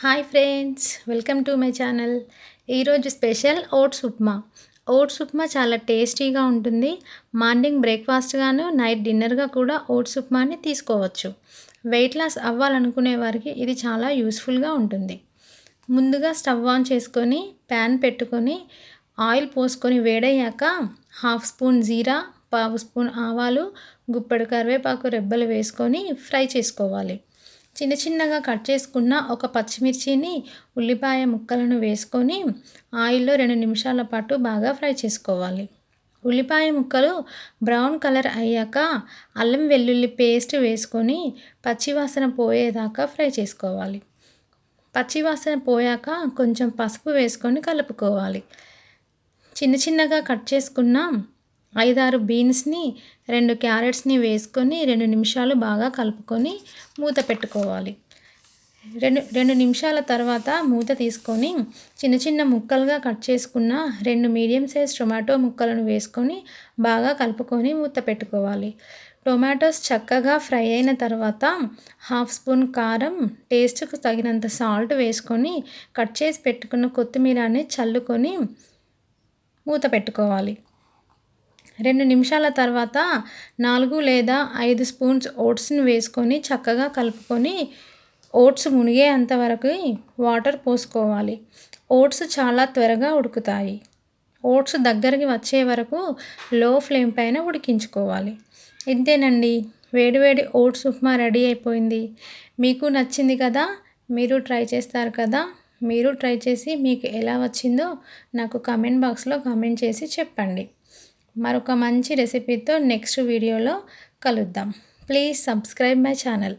Hi friends welcome to my channel. ఈరోజు special oats upma. Oats upma చాలా టేస్టీగా ఉంటుంది. మార్నింగ్ బ్రేక్ఫాస్ట్గాను నైట్ డిన్నర్గా కూడా ఓట్స్ ఉప్మాని తీసుకోవచ్చు. వెయిట్ లాస్ అవ్వాలనుకునే వారికి ఇది చాలా యూస్ఫుల్గా ఉంటుంది. ముందుగా స్టవ్ ఆన్ చేసుకొని ప్యాన్ పెట్టుకొని ఆయిల్ పోసుకొని వేడయ్యాక హాఫ్ స్పూన్ జీరా పావు స్పూన్ ఆవాలు గుప్పెడు కరివేపాకు రెబ్బలు వేసుకొని ఫ్రై చేసుకోవాలి. చిన్న చిన్నగా కట్ చేసుకున్న ఒక పచ్చిమిర్చిని ఉల్లిపాయ ముక్కలను వేసుకొని ఆయిల్లో రెండు నిమిషాల పాటు బాగా ఫ్రై చేసుకోవాలి. ఉల్లిపాయ ముక్కలు బ్రౌన్ కలర్ అయ్యాక అల్లం వెల్లుల్లి పేస్ట్ వేసుకొని పచ్చివాసన పోయేదాకా ఫ్రై చేసుకోవాలి. పచ్చివాసన పోయాక కొంచెం పసుపు వేసుకొని కలుపుకోవాలి. చిన్న చిన్నగా కట్ చేసుకున్న ఐదారు బీన్స్ని రెండు క్యారెట్స్ని వేసుకొని రెండు నిమిషాలు బాగా కలుపుకొని మూత పెట్టుకోవాలి. రెండు రెండు నిమిషాల తర్వాత మూత తీసుకొని చిన్న చిన్న ముక్కలుగా కట్ చేసుకున్న రెండు మీడియం సైజ్ టొమాటో ముక్కలను వేసుకొని బాగా కలుపుకొని మూత పెట్టుకోవాలి. టొమాటోస్ చక్కగా ఫ్రై అయిన తర్వాత హాఫ్ స్పూన్ కారం టేస్ట్కు తగినంత సాల్ట్ వేసుకొని కట్ చేసి పెట్టుకున్న కొత్తిమీరని చల్లుకొని మూత పెట్టుకోవాలి. రెండు నిమిషాల తర్వాత నాలుగు లేదా ఐదు స్పూన్స్ ఓట్స్ని వేసుకొని చక్కగా కలుపుకొని ఓట్స్ మునిగేంత వరకు వాటర్ పోసుకోవాలి. ఓట్స్ చాలా త్వరగా ఉడుకుతాయి. ఓట్స్ దగ్గరికి వచ్చే వరకు లో ఫ్లేమ్ పైన ఉడికించుకోవాలి. ఇంతేనండి. వేడివేడి ఓట్స్ ఉప్మా రెడీ అయిపోయింది. మీకు నచ్చింది కదా? మీరు ట్రై చేస్తారు కదా? మీరు ట్రై చేసి మీకు ఎలా వచ్చిందో నాకు కామెంట్ బాక్స్లో కామెంట్ చేసి చెప్పండి. మరొక మంచి రెసిపీతో నెక్స్ట్ వీడియోలో కలుద్దాం. Please subscribe my channel